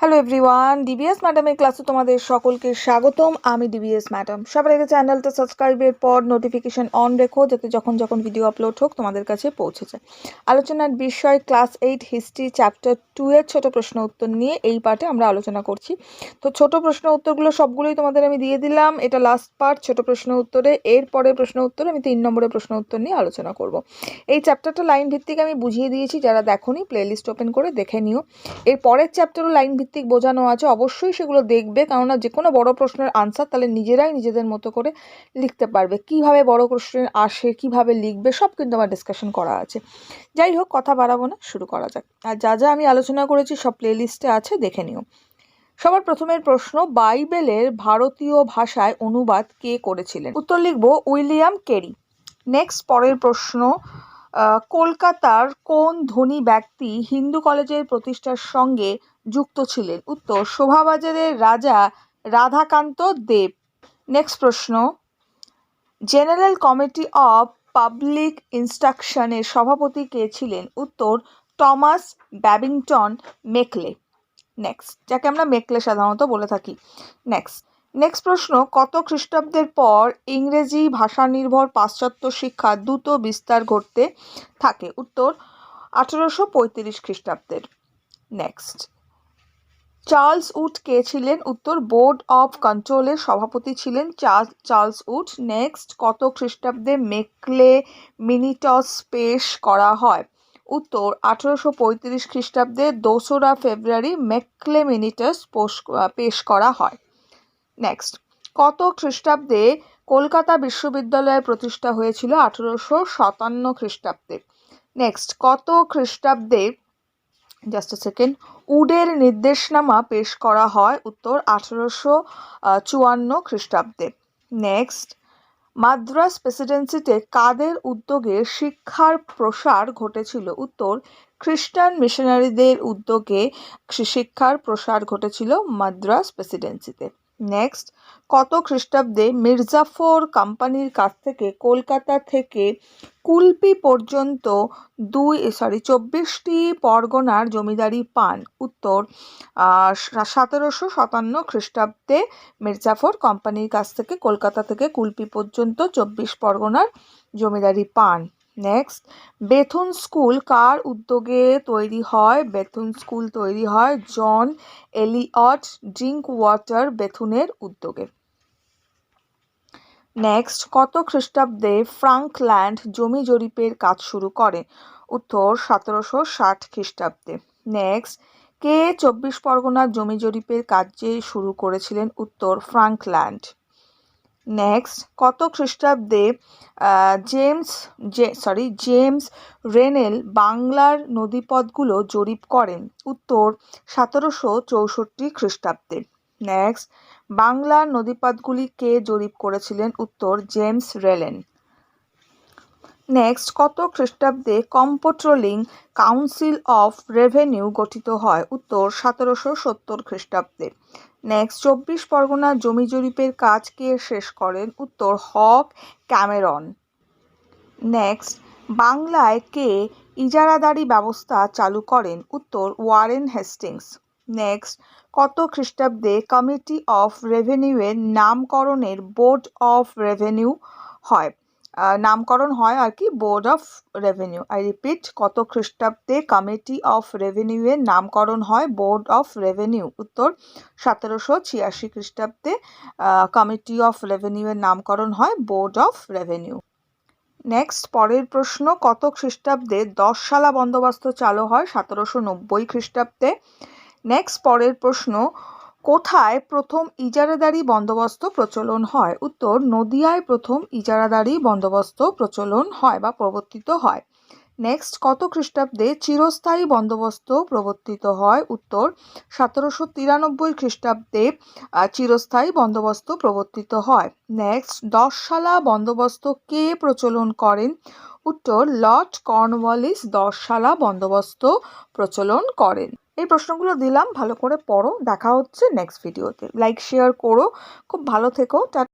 Hello everyone DBS ম্যাডামের ক্লাসে তোমাদের সকলকে স্বাগতম। আমি ডিবিএস ম্যাডাম সবার আগে চ্যানেলটা সাবস্ক্রাইবের পর নোটিফিকেশন অন রেখো, যাতে যখন যখন ভিডিও আপলোড হোক তোমাদের কাছে পৌঁছে যায়। আলোচনার বিষয় class eight history chapter two এর ছোট প্রশ্ন উত্তর নিয়ে এই পার্টে আমরা আলোচনা করছি। তো ছোট প্রশ্ন উত্তরগুলো সবগুলোই তোমাদের আমি দিয়ে দিলাম। এটা লাস্ট পার্ট ছোট প্রশ্ন উত্তরে। এর পরের প্রশ্ন উত্তরে আমি তিন নম্বরের প্রশ্ন উত্তর নিয়ে আলোচনা করব। এই চ্যাপ্টারটা লাইন ভিত্তিক আমি বুঝিয়ে দিয়েছি। যারা দেখোনি প্লেলিস্ট ওপেন করে দেখে নিও। এর পরের চ্যাপ্টারও লাইন ভিত্তিক বোঝানো আছে, অবশ্যই সেগুলো দেখবে। কেননা যে কোনো বড় প্রশ্নের আনসার তাহলে নিজেরাই নিজেদের মতো করে লিখতে পারবে। কীভাবে বড় প্রশ্নের আসে, কীভাবে লিখবে, সব কিন্তু আমার ডিসকাশন করা আছে। যাই হোক, কথা বাড়াবো না, শুরু করা যাক। আর যা যা আমি আলোচনা করেছি সব প্লেলিস্টে আছে, দেখে নিও। সবার প্রথমের প্রশ্ন, বাইবেলের ভারতীয় ভাষায় অনুবাদ কে করেছিলেন? উত্তর লিখব, উইলিয়াম কেরি। নেক্সট পরের প্রশ্ন কলকাতার কোন ধনী ব্যক্তি হিন্দু কলেজের প্রতিষ্ঠার সঙ্গে যুক্ত ছিলেন। উত্তর শোভাবাজারের রাজা রাধাকান্ত দেব। নেক্সট প্রশ্ন। জেনারেল কমিটি অফ পাবলিক ইনস্ট্রাকশনের সভাপতি কে ছিলেন? উত্তর, টমাস ব্যাবিংটন মেকলে। নেক্সট যাকে আমরা মেকলে সাধারণত বলে থাকি। নেক্সট নেক্সট প্রশ্ন, কত খ্রিস্টাব্দের পর ইংরেজি ভাষা নির্ভর পাশ্চাত্য শিক্ষা দ্রুত বিস্তার ঘটতে থাকে? উত্তর, আঠেরোশো পঁয়ত্রিশ খ্রিস্টাব্দের। নেক্সট চার্লস উড কে ছিলেন? উত্তর, বোর্ড অফ কন্ট্রোলের সভাপতি ছিলেন চার্লস উড। নেক্সট, কত খ্রিস্টাব্দে মেকলে মিনিটস পেশ করা হয়? উত্তর, আঠেরোশো পঁয়ত্রিশ খ্রিস্টাব্দে দোসরা ফেব্রুয়ারি মেকলে মিনিটাস পেশ করা হয়। নেক্সট, কত খ্রিস্টাব্দে কলকাতা বিশ্ববিদ্যালয় প্রতিষ্ঠা হয়েছিল? আঠেরোশো সাতান্ন খ্রিস্টাব্দে। নেক্সট, কত খ্রিস্টাব্দে জাস্ট সেকেন্ড উডের নির্দেশনামা পেশ করা হয় উত্তর আঠেরোশো চুয়ান্ন খ্রিস্টাব্দে। নেক্সট মাদ্রাস প্রেসিডেন্সিতে কাদের উদ্যোগে শিক্ষার প্রসার ঘটেছিল? উত্তর, খ্রিস্টান মিশনারিদের উদ্যোগে শিক্ষার প্রসার ঘটেছিল মাদ্রাস প্রেসিডেন্সিতে। নেক্সট কত খ্রিস্টাব্দে মির্জাফর কোম্পানির কাছ থেকে কলকাতা থেকে কুলপি পর্যন্ত দুই সরি চব্বিশটি পরগনার জমিদারি পান। উত্তর সতেরোশো সাতান্ন খ্রিস্টাব্দে মির্জাফর কোম্পানির কাছ থেকে কলকাতা থেকে কুলপি পর্যন্ত চব্বিশ পরগনার জমিদারি পান। নেক্সট বেথুন স্কুল কার উদ্যোগে তৈরি হয়? বেথুন স্কুল তৈরি হয় জন এলিয়ট ড্রিঙ্ক ওয়াটার বেথুনের উদ্যোগে। নেক্সট কত খ্রিস্টাব্দে ফ্রাঙ্কল্যান্ড জমি জরিপের কাজ শুরু করে? উত্তর, সতেরোশো ষাট খ্রিস্টাব্দে। নেক্সট কে চব্বিশ পরগনার জমি জরিপের কাজে শুরু করেছিলেন? উত্তর ফ্রাঙ্কল্যান্ড নেক্সট কত খ্রিস্টাব্দে James J sorry James Rennell বাংলার নদীপথগুলো জরিপ করেন। উত্তর, সতেরোশো চৌষট্টি খ্রিস্টাব্দে। নেক্সট বাংলার নদীপথগুলি কে জরিপ করেছিলেন? উত্তর জেমস রেলেন নেক্সট কত খ্রিস্টাব্দে কম্পোট্রোলিং কাউন্সিল অফ রেভিনিউ গঠিত হয়? উত্তর, সতেরোশো সত্তর খ্রিস্টাব্দে। নেক্সট চব্বিশ পরগনার জমি জরিপের কাজ কে শেষ করেন? উত্তর, হক, ক্যামেরন। নেক্সট বাংলায় কে ইজারাদারি ব্যবস্থা চালু করেন? উত্তর, ওয়ারেন হেস্টিংস। নেক্সট কত খ্রিস্টাব্দে কমিটি অফ রেভিনিউয়ের নামকরণের বোর্ড অফ রেভিনিউ হয়? নামকরণ হয় আর কি board of revenue I repeat কত খ্রিস্টাব্দে কমিটি অফ রেভিনিউয়ের নামকরণ হয়? বোর্ড অফ রেভিনিউ উত্তর। সতেরোশো ছিয়াশি খ্রিস্টাব্দে কমিটি অফ রেভিনিউয়ের নামকরণ হয় বোর্ড অফ রেভিনিউ নেক্সট পরের প্রশ্ন, কত খ্রিস্টাব্দে দশ দশশালা বন্দোবস্ত চালু হয়? সতেরোশো নব্বই খ্রিস্টাব্দে। নেক্সট পরের প্রশ্ন কোথায় প্রথম ইজারাদারি বন্দোবস্ত প্রচলন হয়? উত্তর, নদিয়ায় প্রথম ইজারাদারি বন্দোবস্ত প্রচলন হয় বা প্রবর্তিত হয়। নেক্সট কত খ্রিস্টাব্দে চিরস্থায়ী বন্দোবস্ত প্রবর্তিত হয়? উত্তর, সতেরোশো তিরানব্বই খ্রিস্টাব্দে চিরস্থায়ী বন্দোবস্ত প্রবর্তিত হয়। নেক্সট দশশালা বন্দোবস্ত কে প্রচলন করেন? উত্তর, লর্ড কর্নওয়ালিস দশশালা বন্দোবস্ত প্রচলন করেন। এই প্রশ্নগুলো দিলাম, ভালো করে পড়ো। দেখা হচ্ছে নেক্সট ভিডিওতে লাইক শেয়ার করো। খুব ভালো থেকো।